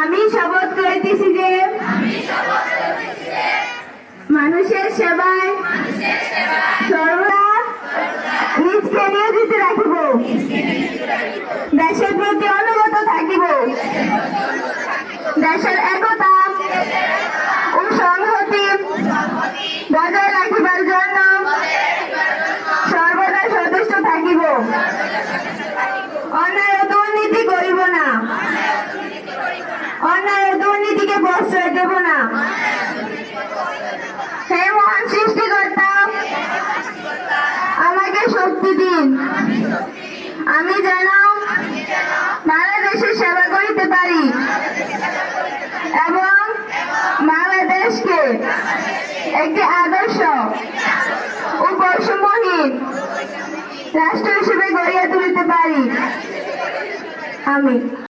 আমি শপথ করিতেছি যে মানুষের সেবায় সর্বদা রাখিব। দেশের প্রতি অনুগত থাকিব। দেশের একতা ও সংহতি বজায় রাখিবার জন্য সর্বদা সদস্য থাকিব অন্যায় ও দুর্নীতি করিব না অন্যায় ও দুর্নীতিকে প্রশ্রয় দেব না। হে মহান সৃষ্টিকর্তা, আমাকে শক্তি দিন। আমি যেন বাংলাদেশের সেবা করিতে পারি এবং বাংলাদেশকে একটি আদর্শ ও বৈষম্যহীন রাষ্ট্র হিসেবে গড়িয়া তুলিতে পারি। আমি